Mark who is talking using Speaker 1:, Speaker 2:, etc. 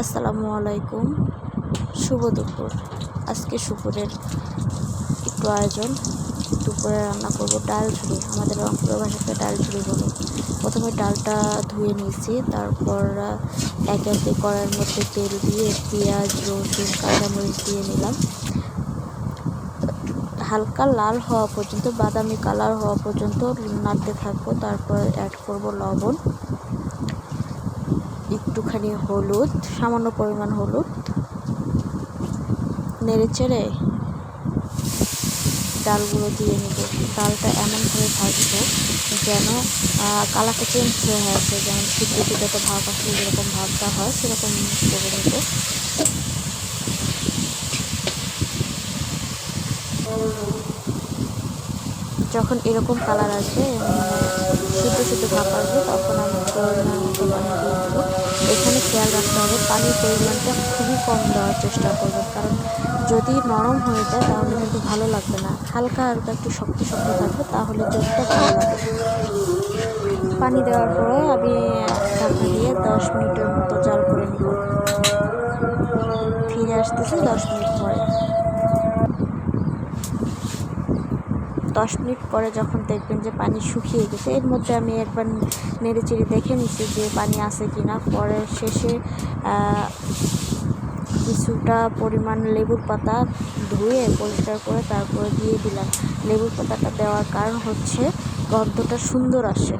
Speaker 1: আসসালামু আলাইকুম। শুভ দুপুর। আজকে দুপুরের একটু আয়োজন। দুপুরে রান্না করব ডাল ঝুড়ি আমাদের রংপুরের ভাষাতে ডাল ঝুড়ি বলে। প্রথমে ডালটা ধুয়ে নিয়েছি। তারপর একে একে কড়াইয়ের মধ্যে তেল দিয়ে পেঁয়াজ, রসুন, কাঁচামরিচ দিয়ে নিলাম। হালকা লাল হওয়া পর্যন্ত, বাদামি কালার হওয়া পর্যন্ত নাড়তে থাকব। তারপর অ্যাড করব লবণ। একটুখানি হলুদ, সামান্য পরিমাণ হলুদ। নেড়ে চেড়ে ডালগুলো দিয়ে নেব। ডালটা এমনভাবে ভাজবো যেন কালারটা চেঞ্জ হয়ে আসে যেমন সিদ্ধ সিদ্ধতে ভাব আসলে যেরকম ভাবটা হয়, সেরকম করে নেব। যখন এরকম কালার আসবে শুদ্ধ শুদ্ধ ভাব আসবে, তখন আমি পরিমাণ মতো পানি দিয়ে দেবো এখানে খেয়াল রাখতে হবে পানির পরিমাণটা খুবই কম দেওয়ার চেষ্টা করবেন কারণ যদি নরম হয়ে যায়, তাহলে কিন্তু ভালো লাগবে না। হালকা হালকা একটু শক্ত শক্ত থাকবে, তাহলে জলটা ভালো লাগবে। পানি দেওয়ার পরে আমি ঢাকা দিয়ে দশ মিনিটের মতো জাল করে নিব। ফিরে আসতেছি দশ মিনিট পরে। দশ মিনিট পরে যখন দেখবেন যে পানি শুকিয়ে গেছে, এর মধ্যে আমি একবার নেড়ে চেড়ে দেখে নিচ্ছি যে পানি আছে কি না। পরে শেষে কিছুটা পরিমাণ লেবুর পাতা ধুয়ে পরিষ্কার করে তারপরে দিয়ে দিলাম। লেবুর পাতাটা দেওয়ার কারণ হচ্ছে গন্ধটা সুন্দর আসে।